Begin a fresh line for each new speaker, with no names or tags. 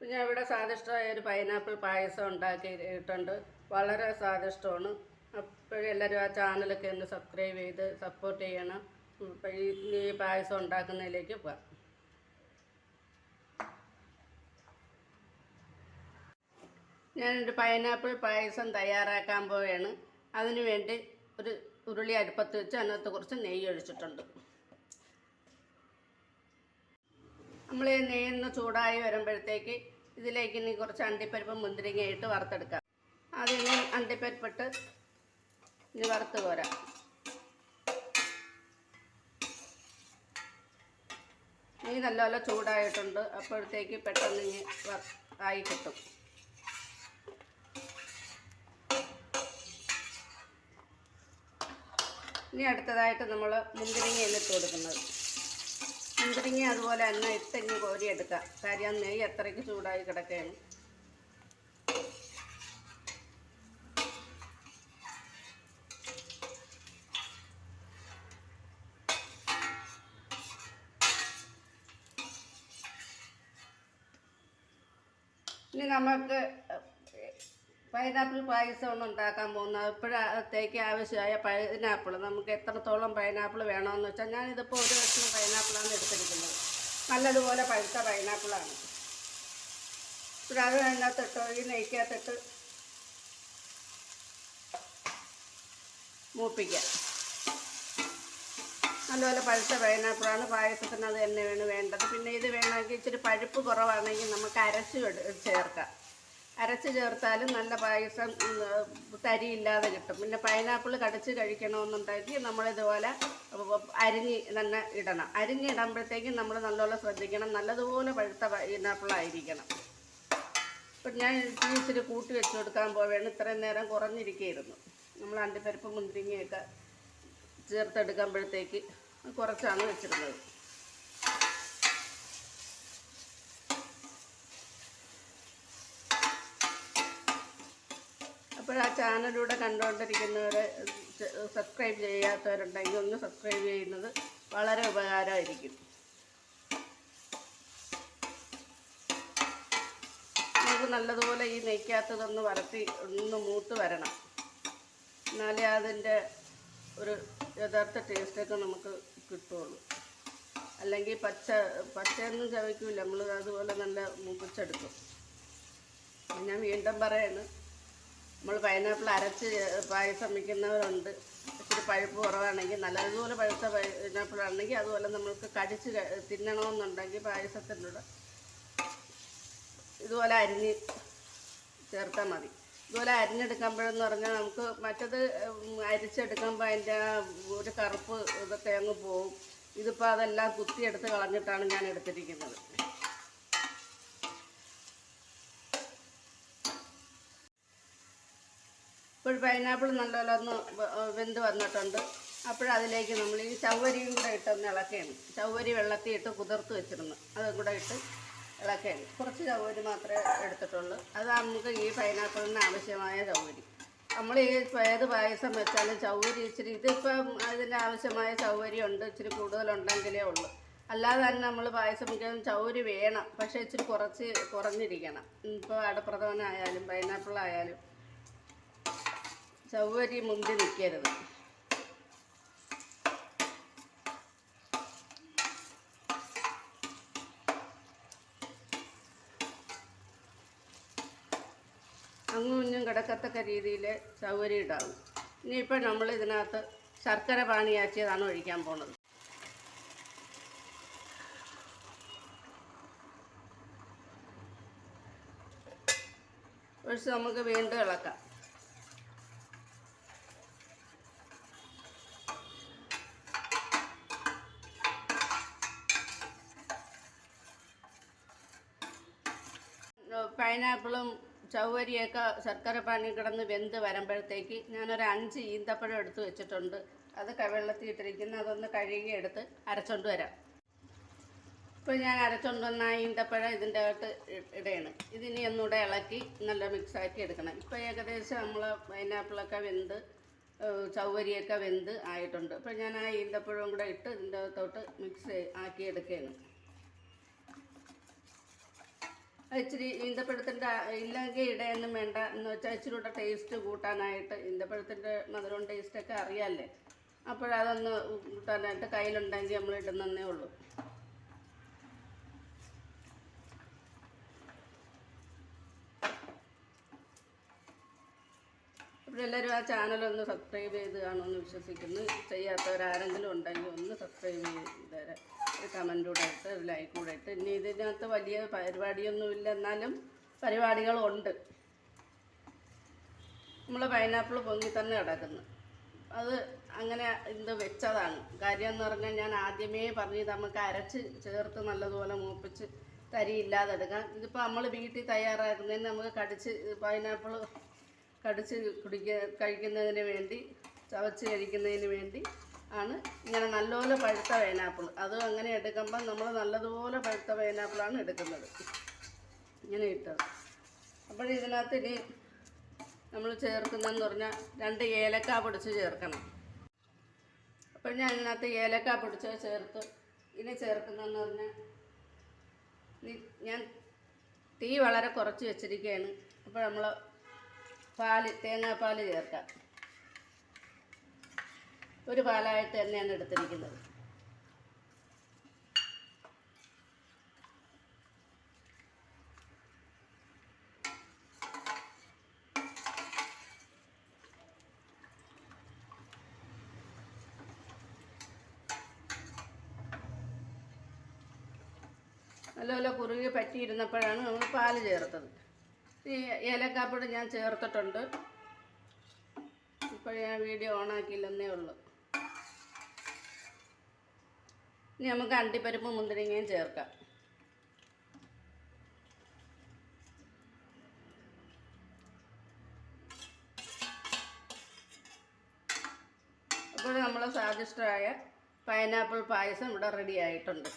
പിന്നെ ഇവിടെ സ്വാദിഷ്ടമായ ഒരു പൈനാപ്പിൾ പായസം ഉണ്ടാക്കിയിട്ടുണ്ട്. വളരെ സ്വാദിഷ്ടമാണ്. അപ്പോഴും എല്ലാവരും ആ ചാനലൊക്കെ ഒന്ന് സബ്സ്ക്രൈബ് ചെയ്ത് സപ്പോർട്ട് ചെയ്യണം. ഈ പായസം ഉണ്ടാക്കുന്നതിലേക്ക് പോകാം ഞാനൊരു പൈനാപ്പിൾ പായസം തയ്യാറാക്കാൻ പോവുകയാണ്. അതിനു വേണ്ടി ഒരു ഉരുളി അടുപ്പത്ത് വെച്ച് അതിനകത്ത് കുറച്ച് നെയ്യ് ഒഴിച്ചിട്ടുണ്ട് നമ്മൾ ഈ നെയ്യൊന്ന് ചൂടായി വരുമ്പോഴത്തേക്ക് ഇതിലേക്ക് ഇനി കുറച്ച് അണ്ടിപ്പരിപ്പ് മുന്തിരിങ്ങ ഇട്ട് വറുത്തെടുക്കാം. അതിന് അണ്ടിപ്പരിപ്പിട്ട് ഇനി വറുത്ത് പോരാം നീ നല്ലപോലെ ചൂടായിട്ടുണ്ട്. അപ്പോഴത്തേക്ക് പെട്ടെന്ന് ഇനി ആയി കിട്ടും. ഇനി അടുത്തതായിട്ട് നമ്മൾ മുന്തിരിങ്ങ എന്നിട്ട് കൊടുക്കുന്നത്. മുന്തിരിങ്ങ അതുപോലെ തന്നെ ഇട്ടങ്ങ് കോരിയെടുക്കാം. കാര്യം നെയ്യ് അത്രയ്ക്ക് ചൂടായി കിടക്കുകയാണ്. ഇനി നമുക്ക് പൈനാപ്പിൾ പായസമാണ് ഉണ്ടാക്കാൻ പോകുന്നത്. അപ്പോഴത്തേക്ക് ആവശ്യമായ പൈനാപ്പിൾ നമുക്ക് എത്രത്തോളം പൈനാപ്പിൾ വേണമെന്ന് വെച്ചാൽ ഞാനിതിപ്പോൾ ഒരു കഷ്ണം പൈനാപ്പിളാണ് എടുത്തിരിക്കുന്നത്. നല്ലതുപോലെ പഴുത്ത പൈനാപ്പിളാണ്. പിന്നെ അത് അതിനകത്തിട്ട് ഈ നെയ്ക്കകത്തിട്ട് മൂപ്പിക്കാം. നല്ലപോലെ പഴുത്ത പൈനാപ്പിളാണ്. പായസത്തിന് അത് തന്നെയാണ് വേണ്ടത്. പിന്നെ ഇത് വേണമെങ്കിൽ ഇച്ചിരി പഴുപ്പ് കുറവാണെങ്കിൽ നമുക്ക് അരച്ച് ചേർക്കാം. അരച്ച് ചേർത്താലും നല്ല പായസം തരിയില്ലാതെ കിട്ടും. പിന്നെ പൈനാപ്പിൾ കടച്ച് കഴിക്കണമെന്നുണ്ടെങ്കിൽ നമ്മളിതുപോലെ അരിഞ്ഞ് തന്നെ ഇടണം. അരിഞ്ഞ് ഇടുമ്പോഴത്തേക്കും നമ്മൾ നല്ലപോലെ ശ്രദ്ധിക്കണം. നല്ലതുപോലെ പഴുത്ത പൈനാപ്പിളായിരിക്കണം ഇപ്പം ഞാൻ ഇച്ചിരി കൂട്ടി വെച്ച് കൊടുക്കാൻ പോവുകയാണ്. ഇത്രയും നേരം കുറഞ്ഞിരിക്കുകയായിരുന്നു. നമ്മൾ അണ്ടിപ്പരിപ്പ് മുന്തിരിങ്ങയൊക്കെ ചേർത്തെടുക്കുമ്പോഴത്തേക്ക് കുറച്ചാണ് വെച്ചിരുന്നത്. അപ്പോൾ ആ ചാനലിലൂടെ കണ്ടുകൊണ്ടിരിക്കുന്നവർ സബ്സ്ക്രൈബ് ചെയ്യാത്തവരുണ്ടെങ്കിൽ ഒന്ന് സബ്സ്ക്രൈബ് ചെയ്യുന്നത് വളരെ ഉപകാരമായിരിക്കും. നമുക്ക് നല്ലതുപോലെ ഈ നെയ്ക്കകത്തതൊന്ന് വരത്തി ഒന്ന് മൂത്ത് വരണം. എന്നാലേ അതിന്റെ ഒരു യഥാർത്ഥ ടേസ്റ്റൊക്കെ നമുക്ക് കിട്ടുള്ളൂ. അല്ലെങ്കിൽ പച്ച പച്ചയൊന്നും ചവയ്ക്കില്ല നമ്മൾ അതുപോലെ നല്ല മൂപ്പിച്ചെടുക്കും. ഞാൻ വീണ്ടും പറയാണ് നമ്മൾ പൈനാപ്പിൾ അരച്ച് പായസം വയ്ക്കുന്നവരുണ്ട്. ഇച്ചിരി പഴുപ്പ് കുറവാണെങ്കിൽ നല്ലതുപോലെ പഴുത്ത പൈനാപ്പിൾ ആണെങ്കിൽ അതുപോലെ നമ്മൾക്ക് കടിച്ച് തിന്നണമെന്നുണ്ടെങ്കിൽ പായസത്തിന്റെ ഇതുപോലെ അരിഞ്ഞ് ചേർത്താൽ മതി. ഇതുപോലെ അരിഞ്ഞെടുക്കുമ്പോഴെന്ന് പറഞ്ഞാൽ നമുക്ക് മറ്റത് അരിച്ചെടുക്കുമ്പോൾ അതിന്റെ ഒരു കറുപ്പ് ഇതൊക്കെ അങ്ങ് പോവും. ഇതിപ്പോൾ അതെല്ലാം കുത്തിയെടുത്ത് കളഞ്ഞിട്ടാണ് ഞാൻ എടുത്തിരിക്കുന്നത്. ഇപ്പോൾ പൈനാപ്പിൾ നല്ലപോലെ ഒന്ന് വെന്ത് വന്നിട്ടുണ്ട്. അപ്പോഴതിലേക്ക് നമ്മൾ ഈ ചവ്വരിയും കൂടെ ഇട്ടൊന്ന് ഇളക്കുകയാണ് ചവ്വരി വെള്ളത്തിൽ ഇട്ട് കുതിർത്ത് വെച്ചിരുന്നു. അതും കൂടെ ഇട്ട് ഇളക്കുകയാണ് കുറച്ച് ചവ്വരി മാത്രമേ എടുത്തിട്ടുള്ളൂ. അത് നമുക്ക് ഈ പൈനാപ്പിളിന് ആവശ്യമായ ചവ്വരി. നമ്മൾ ഈ ഏത് പായസം വെച്ചാലും ചവ്വരി ഇച്ചിരി ഇതിപ്പം അതിന്റെ ആവശ്യമായ ചവ്വരി ഉണ്ട് ഇച്ചിരി കൂടുതലുണ്ടെങ്കിലേ ഉള്ളൂ. അല്ലാതെ തന്നെ നമ്മൾ പായസം വയ്ക്കാൻ ചവ്വരി വേണം. പക്ഷേ ഇച്ചിരി കുറച്ച് കുറഞ്ഞിരിക്കണം. ഇപ്പോൾ അടപ്രഥമനായാലും പൈനാപ്പിൾ ആയാലും ചവ്വരി മുന്തി നിൽക്കരുത് അങ്ങും ഇഞ്ഞും കിടക്കത്തക്ക രീതിയിൽ ചവ്വരി ഇടാവും ഇനിയിപ്പോൾ നമ്മൾ ഇതിനകത്ത് ശർക്കര പാണിയാക്കിയതാണ് ഒഴിക്കാൻ പോണത്. ഒഴിച്ച് നമുക്ക് വീണ്ടും ഇളക്കാം. പൈനാപ്പിളും ചവ്വരിയൊക്കെ ശർക്കര പാനി കിടന്ന് വെന്ത് വരുമ്പോഴത്തേക്ക് ഞാനൊരു അഞ്ച് ഈന്തപ്പഴം എടുത്ത് വെച്ചിട്ടുണ്ട്. അത് വെള്ളത്തിൽ ഇട്ടിരിക്കുന്ന. അതൊന്ന് കഴുകി എടുത്ത് അരച്ചോണ്ട് വരാം. ഇപ്പോൾ ഞാൻ അരച്ചോണ്ട് വന്ന ആ ഈന്തപ്പഴം ഇതിന്റെ അകത്ത് ഇടയാണ്. ഇതിനി ഒന്നുകൂടെ ഇളക്കി നല്ല മിക്സാക്കി എടുക്കണം. ഇപ്പോൾ ഏകദേശം നമ്മൾ പൈനാപ്പിളൊക്കെ വെന്ത് ചവ്വരിയൊക്കെ വെന്ത് ആയിട്ടുണ്ട്. അപ്പോൾ ഞാൻ ആ ഈന്തപ്പഴവും കൂടെ ഇട്ട് ഇതിന്റെ അകത്തോട്ട് മിക്സ് ആക്കി എടുക്കുകയാണ് അത് ഇച്ചിരി ഈന്തപ്പഴത്തിന്റെ ഇല്ലെങ്കിൽ ഇടയൊന്നും വേണ്ട എന്ന് വെച്ചാൽ ഇച്ചിരി കൂടെ ടേസ്റ്റ് കൂട്ടാനായിട്ട് ഈന്തപ്പഴത്തിന്റെ മധുരവും ടേസ്റ്റൊക്കെ അറിയാമല്ലേ അപ്പോഴതൊന്ന് കൂട്ടാനായിട്ട് കയ്യിലുണ്ടെങ്കിൽ നമ്മൾ ഇടുന്നതേ ഉള്ളൂ. എല്ലാവരും ആ ചാനലൊന്ന് സബ്സ്ക്രൈബ് ചെയ്ത് കാണുമെന്ന് വിശ്വസിക്കുന്നു. ചെയ്യാത്തവരാരെങ്കിലും ഉണ്ടെങ്കിൽ ഒന്ന് സബ്സ്ക്രൈബ് ചെയ്തേരെ ഒരു കമന്റ് കൂടെ ഇട്ട് ഒരു ലൈക്ക് കൂടെ ഇട്ട്. ഇനി ഇതിനകത്ത് വലിയ പരിപാടിയൊന്നുമില്ല എന്നാലും പരിപാടികളുണ്ട്. നമ്മൾ പൈനാപ്പിൾ പൊങ്ങി തന്നെ കിടക്കുന്നു. അത് അങ്ങനെ ഇത് വെച്ചതാണ്. കാര്യം എന്ന് പറഞ്ഞാൽ ഞാൻ ആദ്യമേ പറഞ്ഞ് നമുക്ക് അരച്ച് ചേർത്ത് നല്ലതുപോലെ മൂപ്പിച്ച് തരിയില്ലാതെ എടുക്കാം. ഇതിപ്പോൾ നമ്മൾ വീട്ടിൽ തയ്യാറാക്കുന്നതിന് നമുക്ക് കടിച്ച് പൈനാപ്പിൾ കടിച്ച് കുടിക്ക കഴിക്കുന്നതിന് വേണ്ടി ചവച്ച് കഴിക്കുന്നതിന് വേണ്ടി ആണ്. ഇങ്ങനെ നല്ലപോലെ പഴുത്ത പൈനാപ്പിൾ അതും അങ്ങനെ എടുക്കുമ്പോൾ നമ്മൾ നല്ലതുപോലെ പഴുത്ത പൈനാപ്പിളാണ് എടുക്കുന്നത്. ഇങ്ങനെ ഇട്ടത്. അപ്പോൾ ഇതിനകത്ത് ഇനി നമ്മൾ ചേർക്കുന്നതെന്ന് പറഞ്ഞാൽ രണ്ട് ഏലക്ക പൊടിച്ച് ചേർക്കണം. അപ്പോൾ ഞാൻ ഇതിനകത്ത് ഏലക്ക പൊടിച്ച് ചേർത്ത് ഇനി ചേർക്കുന്നതെന്ന് പറഞ്ഞാൽ ഞാൻ തീ വളരെ കുറച്ച് വെച്ചിരിക്കുകയാണ് അപ്പോൾ നമ്മൾ പാൽ തേങ്ങാപ്പാൽ ചേർക്കാം. ഒരു പാലായിട്ട് തന്നെയാണ് എടുത്തിരിക്കുന്നത്. നല്ല കുറുകി പറ്റിയിരുന്നപ്പോഴാണ് നമ്മൾ പാൽ ചേർത്തത്. ഈ ഏലക്കാപ്പൊടി ഞാൻ ചേർത്തിട്ടുണ്ട്. ഇപ്പോൾ ഞാൻ വീഡിയോ ഓണാക്കിയില്ലെന്നേ ഉള്ളൂ. ഇനി നമുക്ക് അണ്ടിപ്പരിപ്പ് മുന്തിരിങ്ങയും ചേർക്കാം. അപ്പോൾ നമ്മൾ സ്വാദിഷ്ടമായ പൈനാപ്പിൾ പായസം ഇവിടെ റെഡി ആയിട്ടുണ്ട്.